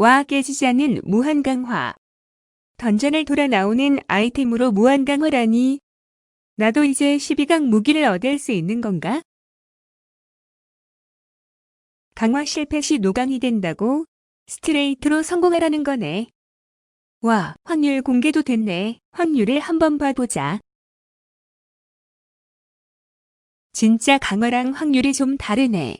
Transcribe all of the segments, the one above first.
와 깨지지 않는 무한 강화. 던전을 돌아 나오는 아이템으로 무한 강화라니. 나도 이제 12강 무기를 얻을 수 있는 건가? 강화 실패 시 노강이 된다고? 스트레이트로 성공하라는 거네. 와, 확률 공개도 됐네. 확률을 한번 봐보자. 진짜 강화랑 확률이 좀 다르네.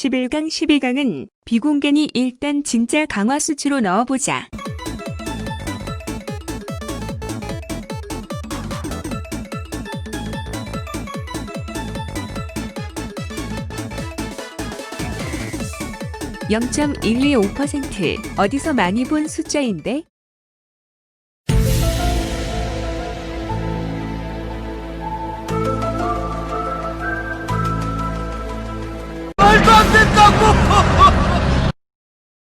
(11강) (12강은) 비공개니 일단 진짜 강화 수치로 넣어보자. (0.125%) 어디서 많이 본 숫자인데? 真搞不。